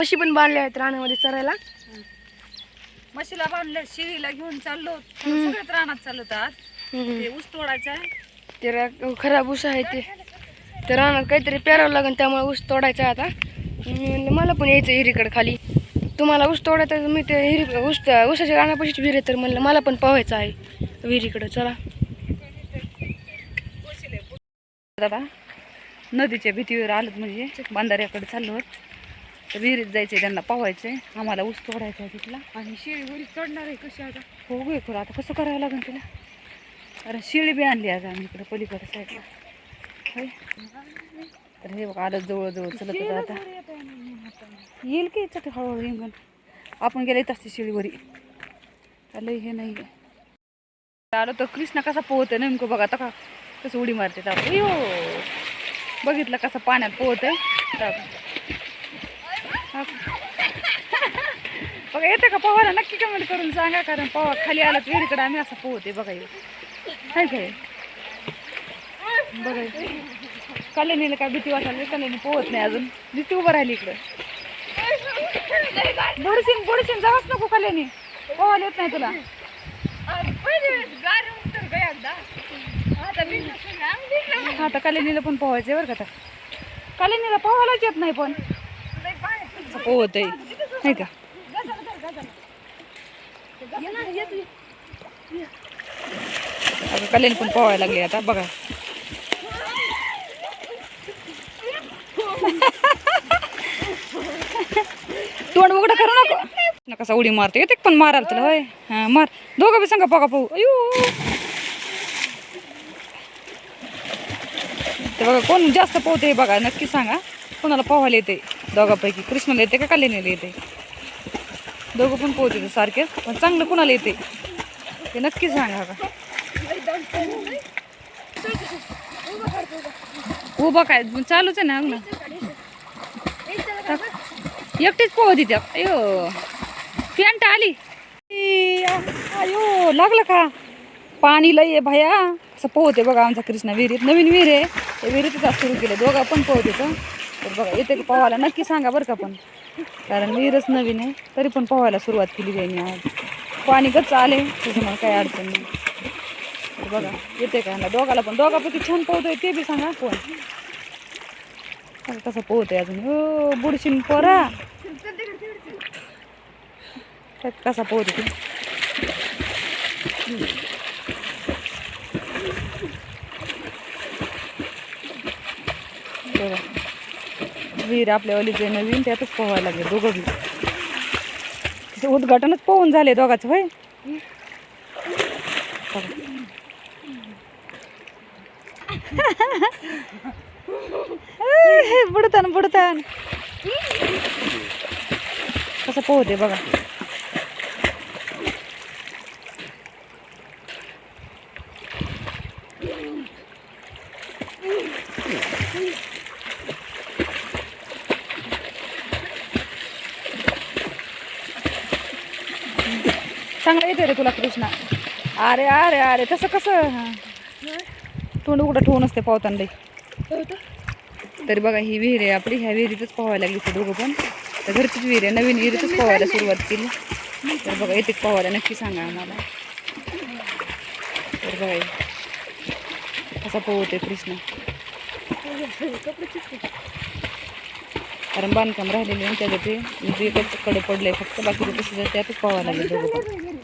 म्हशी पण बांधल्या आहेत रानामध्ये चरायला. म्हशीला बांधलं शिळीला घेऊन चाललो. सगळ्यात रानात चाललो होतो आज. हम्म. ते ऊस तोडायचा आहे. ते रा- खराब ऊस आहे ते. ते रानात काहीतरी पेरावं लागेल त्यामुळे ऊस तोडायचा आहे आता. मी म्हणलं मला पण यायचं हिरीकडे खाली. तुम्हाला ऊस तोडायचं आहे, मी ते हिरी ऊस ऊसाच्या रानापाशीच विहीर आहे तर म्हणलं मला पण पाहायचं आहे. विहिरीकडं चला. दादा नदीच्या भीतीवर आलोत म्हणजे बांधाऱ्याकडे चाललो आहोत. तर विहिरीत जायचंय त्यांना पावायचंय. आम्हाला ऊस तोडायचा आहे तिथला. आणि शिळीवरी चढणार आहे कशी आता? हो गे खरं आता कसं करावं लागेल तिला? अरे शिळी बी आणली आज आम्ही इकडे पलीकडे साईडला. तर हे बघा आलं जवळजवळ चलत होतं आता. येईल की चट हळूहळू इंगण आपण गेलं येत असते शिळीवरी आलं हे नाही आलो तर कृष्णा कसा पोहतोय नेमकं बघा आता का कसं उडी मारते. तर बघितलं कसं पाण्यात पोहतोय. बघा येते का पोहायला नक्की कमेंट करून सांगा कारण पोहा खाली आला तर विहिरीकडे आम्ही असं पोहते बघा हे. काय बघा हे. कल्याणीला काय भीती वाटायला कल्याणी पोहत नाही अजून. भीती उभं राहिली इकडं. बुडशीन बुडशीन जावाच नको कल्याणी. पोहायला येत नाही तुला. आता कल्याणीला पण पोहायचं बरं का तर कल्याणीला पोहायलाच येत नाही पण. असं पोहत आहे का? अगं कल्याणी पण पोहायला लागली आता बघा. तोंड उघडं करू नको. ना कसा उडी मारते येते पण मारायला तुला? होय. हा मार. दोघं बी सांगा बघा पाहू. अयो ते बघा कोण जास्त पोहते बघा नक्की सांगा. कोणाला पोहायला येते? दोघांपैकी. कृष्णाला येते का कालिनीला येते? दोघं पण पोहते सारखेच पण चांगलं कुणाला येते? ते नक्की सांगा का उभा काय? चालूच आहे ना अंगण? एकटीच पोहती त्या अयो. पॅन्ट आली. अयो लागलं का? पाणी लई आहे भया. असं पोहते बघा आमचा कृष्णा विहिरीत. नवीन विहीर आहे. त्या विहिरीतच सुरू केलं. दोघं पण पोहते तर बघा येते का पोहायला? नक्की सांगा बरं का पण. कारण विहीरच नवीन आहे तरी पण पोहायला सुरुवात केली त्यांनी आज. पाणी गच्च आले तुझं मला काही अडचण नाही. तर बघा येते का ह्याला दोघाला पण? दोघापैकी छान पोहतोय ते बी सांगा कोण? कसं पोहतोय अजून? हो बुडशीन पोरा. कसा पोहतो तू बघा विहीर आपल्या ओलीचे नवीन त्यातच पोहायला लागले दोघं बी. तिचं उद्घाटनच पोहून झाले दोघाचं होय? बघा. बुडतान बुडतान. कसं पोहते बघा. चांगलं येते रे तुला कृष्णा. अरे अरे अरे तसं कसं? तोंड उघडं ठेवून असते पावताना तरी बघा ही विहीर आहे आपली ह्या विहिरीतच पोहायला लागली ते दोघं पण. तर घरचीच विहीर आहे नवीन विहिरीतच पोहायला सुरुवात केली. तर बघा येते पोहायला नक्की सांगा आम्हाला. तर बघा हे. कसा पोहते कृष्ण. कारण बांधकाम राहिलेले आणि त्याच्यात ते एकच कडे पडले फक्त बाकीचे तसे त्यातच पोहायला लागले. दोघं